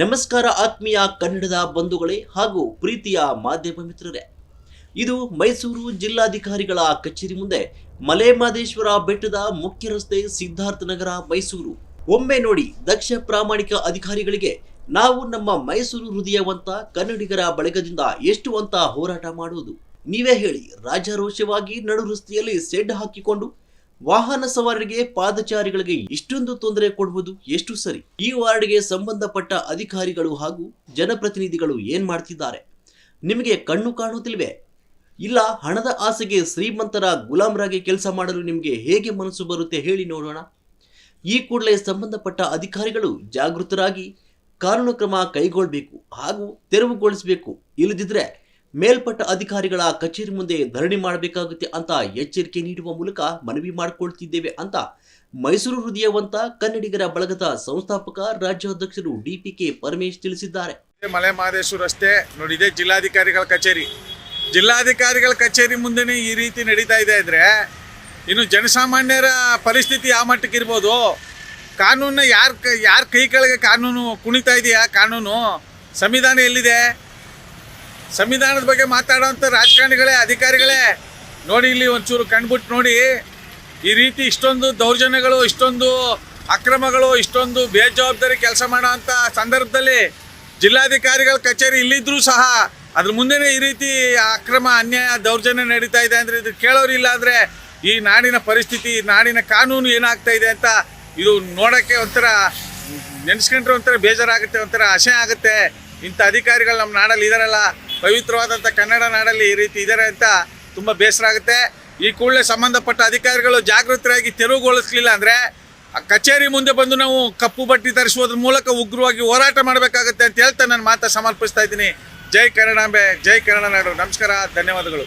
ನಮಸ್ಕಾರ ಆತ್ಮೀಯ ಕನ್ನಡದ ಬಂಧುಗಳೇ ಹಾಗೂ ಪ್ರೀತಿಯ ಮಾಧ್ಯಮ ಮಿತ್ರರೇ. ಇದು ಮೈಸೂರು ಜಿಲ್ಲಾಧಿಕಾರಿಗಳ ಕಚೇರಿ ಮುಂದೆ ಮಲೆಮಾದೇಶ್ವರ ಬೆಟ್ಟದ ಮುಖ್ಯ ರಸ್ತೆ ಸಿದ್ಧಾರ್ಥನಗರ ಮೈಸೂರು. ಒಮ್ಮೆ ನೋಡಿ ದಕ್ಷ ಪ್ರಾಮಾಣಿಕ ಅಧಿಕಾರಿಗಳಿಗೆ ನಾವು ನಮ್ಮ ಮೈಸೂರು ಹೃದಯವಂತ ಕನ್ನಡಿಗರ ಬಳಗದಿಂದ ಎಷ್ಟು ಅಂತ ಹೋರಾಟ ಮಾಡುವುದು. ನೀವೇ ಹೇಳಿ ರಾಜಾರೋಷವಾಗಿ ನಡು ರಸ್ತೆಯಲ್ಲಿ ಸೆಡ್ ಹಾಕಿಕೊಂಡು ವಾಹನ ಸವಾರರಿಗೆ ಪಾದಚಾರಿಗಳಿಗೆ ಇಷ್ಟೊಂದು ತೊಂದರೆ ಕೊಡುವುದು ಎಷ್ಟು ಸರಿ? ಈ ವಾರ್ಡ್ಗೆ ಸಂಬಂಧಪಟ್ಟ ಅಧಿಕಾರಿಗಳು ಹಾಗೂ ಜನಪ್ರತಿನಿಧಿಗಳು ಏನ್ ಮಾಡ್ತಿದ್ದಾರೆ? ನಿಮಗೆ ಕಣ್ಣು ಕಾಣುತ್ತಿಲ್ವೇ? ಇಲ್ಲ, ಹಣದ ಆಸೆಗೆ ಶ್ರೀಮಂತರ ಗುಲಾಮರಾಗಿ ಕೆಲಸ ಮಾಡಲು ನಿಮಗೆ ಹೇಗೆ ಮನಸ್ಸು ಬರುತ್ತೆ ಹೇಳಿ ನೋಡೋಣ. ಈ ಕೂಡಲೇ ಸಂಬಂಧಪಟ್ಟ ಅಧಿಕಾರಿಗಳು ಜಾಗೃತರಾಗಿ ಕಾನೂನು ಕ್ರಮ ಕೈಗೊಳ್ಳಬೇಕು ಹಾಗೂ ತೆರವುಗೊಳಿಸಬೇಕು. ಇಲ್ಲದಿದ್ರೆ ಮೇಲ್ಪಟ್ಟ ಅಧಿಕಾರಿಗಳ ಕಚೇರಿ ಮುಂದೆ ಧರಣಿ ಮಾಡಬೇಕಾಗುತ್ತೆ ಅಂತ ಎಚ್ಚರಿಕೆ ನೀಡುವ ಮೂಲಕ ಮನವಿ ಮಾಡಿಕೊಳ್ತಿದ್ದೇವೆ ಅಂತ ಮೈಸೂರು ಹೃದಯವಂತ ಕನ್ನಡಿಗರ ಬಳಗದ ಸಂಸ್ಥಾಪಕ ರಾಜ್ಯಾಧ್ಯಕ್ಷರು ಡಿಪಿಕೆ ಪರಮೇಶ್ ತಿಳಿಸಿದ್ದಾರೆ. ಮಲೆ ಮಹದೇಶ್ವರ ರಸ್ತೆ ನೋಡಿದೆ ಜಿಲ್ಲಾಧಿಕಾರಿಗಳ ಕಚೇರಿ. ಜಿಲ್ಲಾಧಿಕಾರಿಗಳ ಕಚೇರಿ ಮುಂದೆನೇ ಈ ರೀತಿ ನಡೀತಾ ಇದೆ ಅಂದ್ರೆ ಇನ್ನು ಜನಸಾಮಾನ್ಯರ ಪರಿಸ್ಥಿತಿ ಯಾವ ಮಟ್ಟಕ್ಕೆ ಇರ್ಬೋದು? ಕಾನೂನ ಯಾರ ಯಾರ ಕೈ ಕೆಳಗೆ ಕಾನೂನು ಕುಣಿತಾ ಇದೆಯಾ? ಕಾನೂನು ಸಂವಿಧಾನ ಎಲ್ಲಿದೆ? ಸಂವಿಧಾನದ ಬಗ್ಗೆ ಮಾತಾಡೋಂಥ ರಾಜಕಾರಣಿಗಳೇ, ಅಧಿಕಾರಿಗಳೇ, ನೋಡಿ ಇಲ್ಲಿ ಒಂಚೂರು ಕಂಡುಬಿಟ್ಟು ನೋಡಿ. ಈ ರೀತಿ ಇಷ್ಟೊಂದು ದೌರ್ಜನ್ಯಗಳು, ಇಷ್ಟೊಂದು ಅಕ್ರಮಗಳು, ಇಷ್ಟೊಂದು ಬೇಜವಾಬ್ದಾರಿ ಕೆಲಸ ಮಾಡೋ ಅಂಥ ಸಂದರ್ಭದಲ್ಲಿ ಜಿಲ್ಲಾಧಿಕಾರಿಗಳ ಕಚೇರಿ ಇಲ್ಲಿದ್ರೂ ಸಹ ಅದ್ರ ಮುಂದೆನೇ ಈ ರೀತಿ ಅಕ್ರಮ ಅನ್ಯಾಯ, ದೌರ್ಜನ್ಯ ನಡೀತಾ ಇದೆ ಅಂದರೆ ಇದು ಕೇಳೋರಿಲ್ಲ ಅಂದರೆ ಈ ನಾಡಿನ ಪರಿಸ್ಥಿತಿ, ಈ ನಾಡಿನ ಕಾನೂನು ಏನಾಗ್ತಾ ಇದೆ ಅಂತ ಇದು ನೋಡೋಕ್ಕೆ ಒಂಥರ ನೆನೆಸ್ಕೊಂಡ್ರೆ ಒಂಥರ ಬೇಜಾರಾಗುತ್ತೆ, ಒಂಥರ ಅಸಹ್ಯ ಆಗುತ್ತೆ. ಇಂಥ ಅಧಿಕಾರಿಗಳು ನಮ್ಮ ನಾಡಲ್ಲಿ ಇದಾರಲ್ಲ ಪವಿತ್ರವಾದಂಥ ಕನ್ನಡ ನಾಡಲ್ಲಿ ಈ ರೀತಿ ಇದ್ದಾರೆ ಅಂತ ತುಂಬ ಬೇಸರ ಆಗುತ್ತೆ. ಈ ಕೂಡಲೇ ಸಂಬಂಧಪಟ್ಟ ಅಧಿಕಾರಿಗಳು ಜಾಗೃತರಾಗಿ ತೆರವುಗೊಳಿಸ್ಲಿಲ್ಲ ಅಂದರೆ ಕಚೇರಿ ಮುಂದೆ ಬಂದು ನಾವು ಕಪ್ಪು ಬಟ್ಟೆ ಧರಿಸುವುದ್ರ ಮೂಲಕ ಉಗ್ರವಾಗಿ ಹೋರಾಟ ಮಾಡಬೇಕಾಗುತ್ತೆ ಅಂತ ಹೇಳ್ತಾ ನಾನು ಮಾತಾ ಸಮರ್ಪಿಸ್ತಾ ಇದ್ದೀನಿ. ಜೈ ಕನ್ನಡಾಂಬೆ, ಜೈ ಕನ್ನಡ ನಾಡು. ನಮಸ್ಕಾರ, ಧನ್ಯವಾದಗಳು.